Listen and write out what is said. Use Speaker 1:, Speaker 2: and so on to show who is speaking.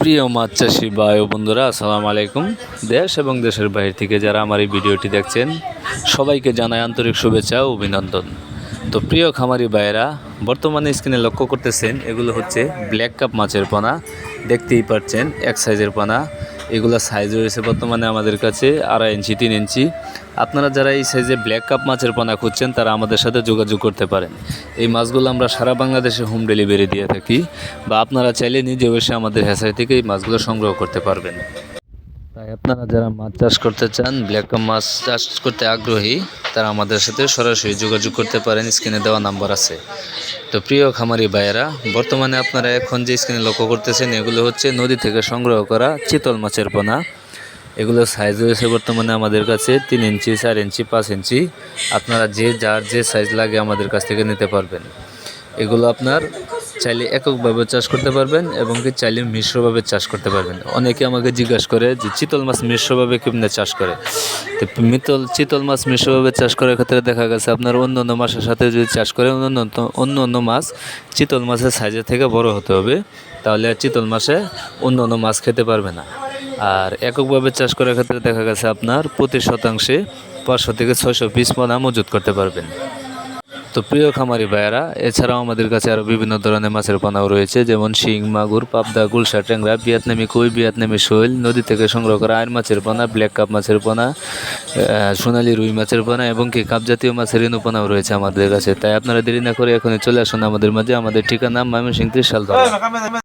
Speaker 1: প্রিয় মাছ চাষি ভাই ও বন্ধুরা, আসসালামু আলাইকুম। দেশ এবং দেশের বাইরে থেকে যারা আমার এই ভিডিওটি দেখছেন, সবাইকে জানায় আন্তরিক শুভেচ্ছা ও অভিনন্দন। তো প্রিয় খামারি ভাইয়েরা, বর্তমানে স্ক্রিনে লক্ষ্য করতেছেন, এগুলো হচ্ছে ব্ল্যাক কাপ মাছের পানা। দেখতেই পাচ্ছেন এক সাইজের পোনা। এগুলো সাইজ রয়েছে বর্তমানে আমাদের কাছে আড়াই ইঞ্চি তিন ইঞ্চি আপনারা যারা এই সাইজে ব্ল্যাক কাপ মাছের পানা খুঁজছেন, তারা আমাদের সাথে যোগাযোগ করতে পারেন। এই মাছগুলো আমরা সারা বাংলাদেশে হোম ডেলিভারি দিয়ে থাকি বা আপনারা চাইলে নিজে বসে আমাদের হ্যাসারি থেকে এই মাছগুলো সংগ্রহ করতে পারবেন। তাই আপনারা যারা মাছ চাষ করতে চান ব্ল্যাক কাপ মাছ চাষ করতে আগ্রহী তারা আমাদের সাথে সরাসরি যোগাযোগ করতে পারেন, স্ক্রিনে দেওয়া নাম্বার আছে। তো প্রিয় খামারি ভাইয়েরা, বর্তমানে আপনারা এখন যে স্ক্রিনে লক্ষ্য করতেছেন, এগুলো হচ্ছে নদী থেকে সংগ্রহ করা চিতল মাছের পোনা। এগুলো সাইজ রয়েছে বর্তমানে আমাদের কাছে তিন ইঞ্চি, চার ইঞ্চি, পাঁচ ইঞ্চি। আপনারা যে, যার যে সাইজ লাগে আমাদের কাছ থেকে নিতে পারবেন। এগুলো আপনার চাইলে এককভাবে চাষ করতে পারবেন এবং কি চাইলে মিশ্রভাবে চাষ করতে পারবেন। অনেকে আমাকে জিজ্ঞাসা করে যে চিতল মাছ মিশ্রভাবে কেমনে চাষ করে? তো মিতল, চিতল মাছ মিশ্রভাবে চাষ করার ক্ষেত্রে দেখা গেছে আপনার অন্য অন্য মাছের সাথে যদি চাষ করে অন্য অন্য অন্য মাছ চিতল মাছের সাইজের থেকে বড় হতে হবে। তাহলে চিতল মাছে অন্য অন্য মাছ খেতে পারবে না। আর এককভাবে চাষ করার ক্ষেত্রে দেখা গেছে আপনার প্রতি শতাংশে পাঁচশো থেকে ছয়শো পিস পোনা মজুত করতে পারবেন। তো প্রিয় খামারি ভাইয়েরা, এছাড়াও আমাদের কাছে আরও বিভিন্ন ধরনের মাছের পানাও রয়েছে, যেমন শিং, মাগুর, পাবদা, গুলশা, ট্যাংরা, ভিয়েতনামি কই, ভিয়েতনামি শৈল, নদী থেকে সংগ্রহ করা আয়ের মাছের পানা, ব্ল্যাক কাপ মাছের পোনা সোনালি রুই মাছের পানা, এবং কি কাপ জাতীয় মাছের রেণু পানাও রয়েছে আমাদের কাছে। তাই আপনারা দেরি না করে এখনই চলে আসুন আমাদের মাঝে, আমাদের ঠিকানা ময়মনসিং ত্রিশাল